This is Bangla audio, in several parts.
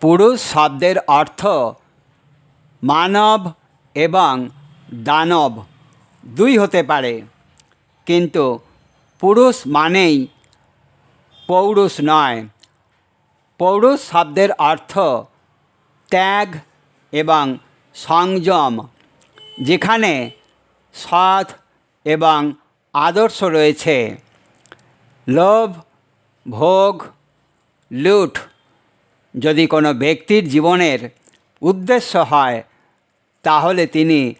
পুরুষ শব্দের অর্থ মানব এবং দানব দুই হতে পারে। কিন্তু পুরুষ মানেই পৌরুষ নয়। পৌরুষ শব্দের অর্থ ত্যাগ এবং সংযম, যেখানে সৎ এবং আদর্শ রয়েছে। লোভ, ভোগ, লুট যদি কোনো ব্যক্তির জীবনের উদ্দেশ্য হয়, তাহলে তিনি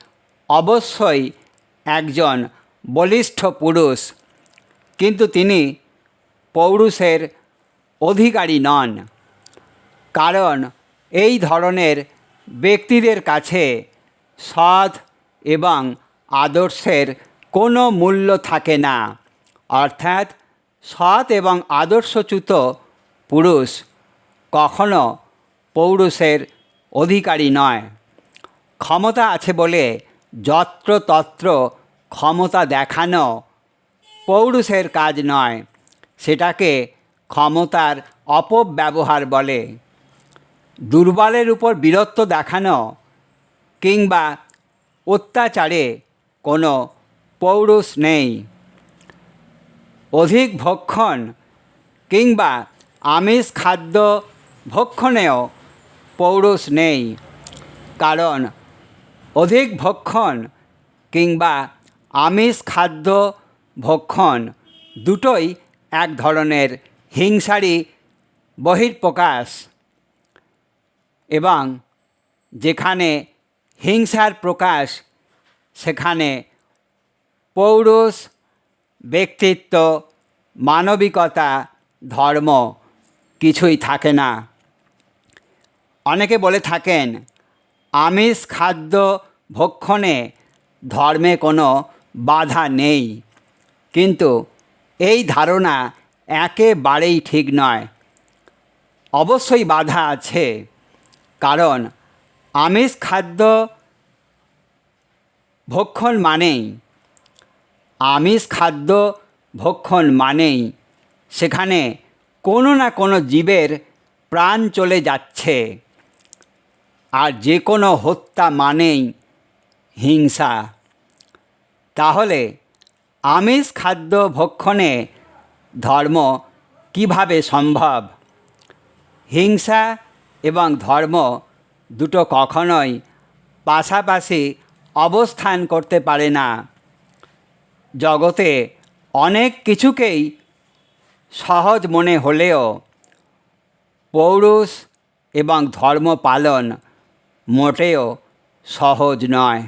অবশ্যই একজন বলিষ্ঠ পুরুষ। কিন্তু তিনি পৌরুষের অধিকারী নন। কারণ এই ধরনের ব্যক্তিদের কাছে সৎ এবং আদর্শের কোনো মূল্য থাকে না। অর্থাৎ সৎ এবং আদর্শচ্যুত পুরুষ কখনো পৌরুষের অধিকারী নয়। ক্ষমতা আছে বলে যত্রতত্র ক্ষমতা দেখানো পৌরুষের কাজ নয়, সেটাকে ক্ষমতার অপব্যবহার বলে। দুর্বলের উপর বীরত্ব দেখানো কিংবা অত্যাচারে কোনো পৌরুষ নেই। অধিক ভক্ষণ কিংবা আমিষ খাদ্য ভক্ষণেও পৌরুষ নেই। কারণ অধিক ভক্ষণ কিংবা আমিষ খাদ্য ভক্ষণ দুটোই এক ধরনের হিংসারই বহিঃপ্রকাশ। এবং যেখানে হিংসার প্রকাশ, সেখানে পৌরুষ, ব্যক্তিত্ব, মানবিকতা, ধর্ম কিছুই থাকে না। অনেকে বলে থাকেন, আমিষ খাদ্য ভক্ষণে ধর্মে কোনো বাধা নেই। কিন্তু এই ধারণা একেবারেই ঠিক নয়। অবশ্যই বাধা আছে, কারণ আমিষ খাদ্য ভক্ষণ মানেই, আমিষ খাদ্য ভক্ষণ মানেই সেখানে কোনো না কোনো জীবের প্রাণ চলে যাচ্ছে। আর যে কোনো হত্যা মানেই হিংসা। তাহলে আমিষ খাদ্য ভক্ষণে ধর্ম কীভাবে সম্ভব? হিংসা এবং ধর্ম দুটো কখনোই পাশাপাশি অবস্থান করতে পারে না। জগতে অনেক কিছুকেই সহজ মনে হলেও পৌরুষ এবং ধর্ম পালন মোটেও সহজ নয়।